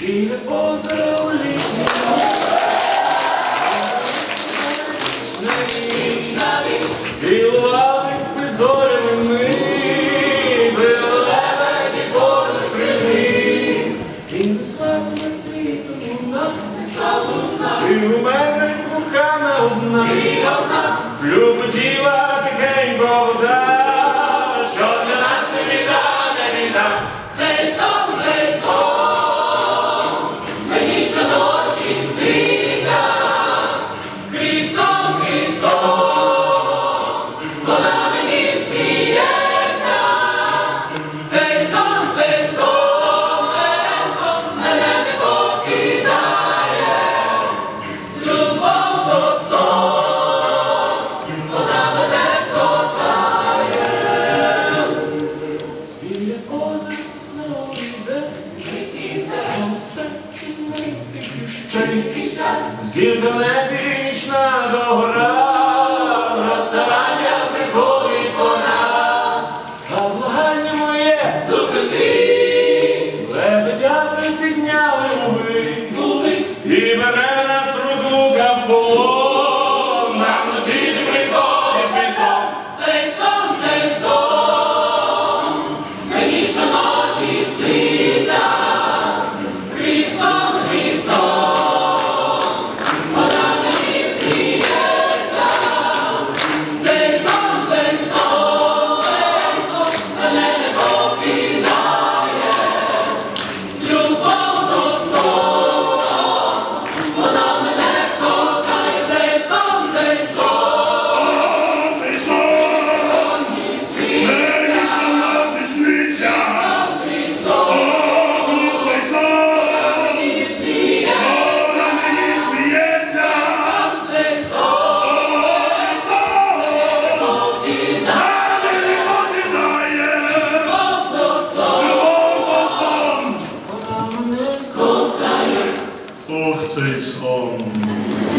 біля озера у літній Цілувались під зорями ми, били лебеді поруч криві. І не слава над світом луна, ти у мене кохана одна, любоділа тихенько вода, іде, іде, серці зірка небі догора, розставання приходить пора, а благання моє зупини, лебедя підняли уби, і мене нас розлука було, нам ночі не приходить. properties on